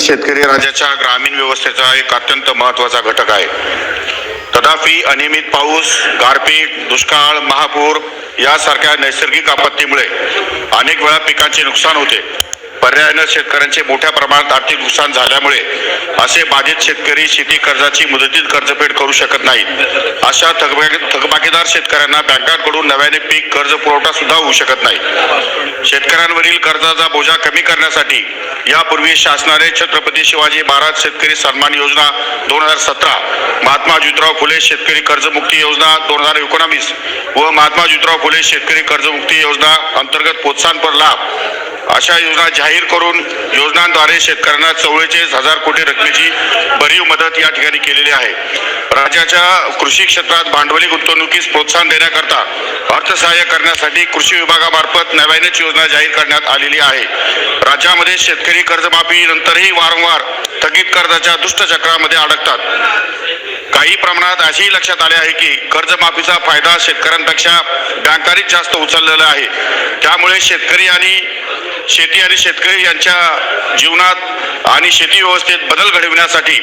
शेतकरी राज्याच्या ग्रामीण व्यवस्थेचा एक अत्यंत महत्त्वाचा घटक आहे. तथापि अनियमित पाऊस गारपीट दुष्काळ महापूर यासारख्या नैसर्गिक आपत्तीमुळे अनेक वेळा पिकांचे नुकसान होते. पर्यायानं शेतकऱ्यांचे मोठ्या प्रमाणात आर्थिक नुकसान झाल्यामुळे असे बाधित शेतकरी शेती कर्जाची मुदतीत कर्जफेड करू शकत नाहीत. अशा थकबाकीदार शेतकऱ्यांना बँकांकडून नव्याने पीक कर्ज पुरवठा सुद्धा होऊ शकत नाही. शेतकऱ्यांवरील कर्जाचा बोजा कमी करण्यासाठी यापूर्वी शासनाने छत्रपती शिवाजी महाराज शेतकरी सन्मान योजना दोन हजार सतरा महात्मा ज्योतिराव फुले शेतकरी कर्जमुक्ती योजना दोन हजार एकोणावीस व महात्मा ज्योतिराव फुले शेतकरी कर्जमुक्ती योजना अंतर्गत प्रोत्साहनपर लाभ अशा योजना जाहीर करून योजनांद्वारे शेतकऱ्यांना चव्वेचाळीस हजार कोटी रकमेची भरीव मदत या ठिकाणी केलेली आहे. राज्याच्या कृषी क्षेत्रात भांडवली गुंतवणुकीस प्रोत्साहन देण्याकरता अर्थसहाय्य करण्यासाठी कृषी विभागामार्फत नव्यानेच योजना जाहीर करण्यात आलेली आहे. राज्यामध्ये शेतकरी कर्जमाफीनंतरही वारंवार थकीत कर्जाच्या दुष्टचक्रामध्ये अडकतात. काही प्रमाणात असेही लक्षात आले आहे की कर्जमाफीचा फायदा शेतकऱ्यांपेक्षा बँकांनीच जास्त उचललेला आहे. त्यामुळे शेतकरी आणि शेती आणि शेतकरी यांच्या जीवनात आणि शेती व्यवस्थेत बदल घडविण्यासाठी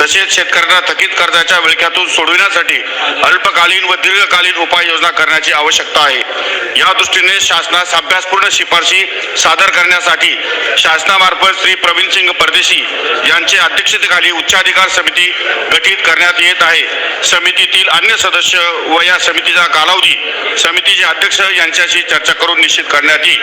तसेच शेतकऱ्यांना थकीत कर्जाच्या विळख्यातून सोडविण्यासाठी अल्पकालीन व दीर्घकालीन उपाययोजना करण्याची आवश्यकता आहे. या दृष्टीने शासनास अभ्यासपूर्ण शिफारशी सादर करण्यासाठी शासनामार्फत श्री प्रवीण सिंग परदेशी यांचे अध्यक्षतेखाली उच्चाधिकार समिती गठीत करण्यात येत आहे. समितीतील अन्य सदस्य व या समितीचा कालावधी समितीचे अध्यक्ष यांच्याशी चर्चा करून निश्चित करण्यात येईल.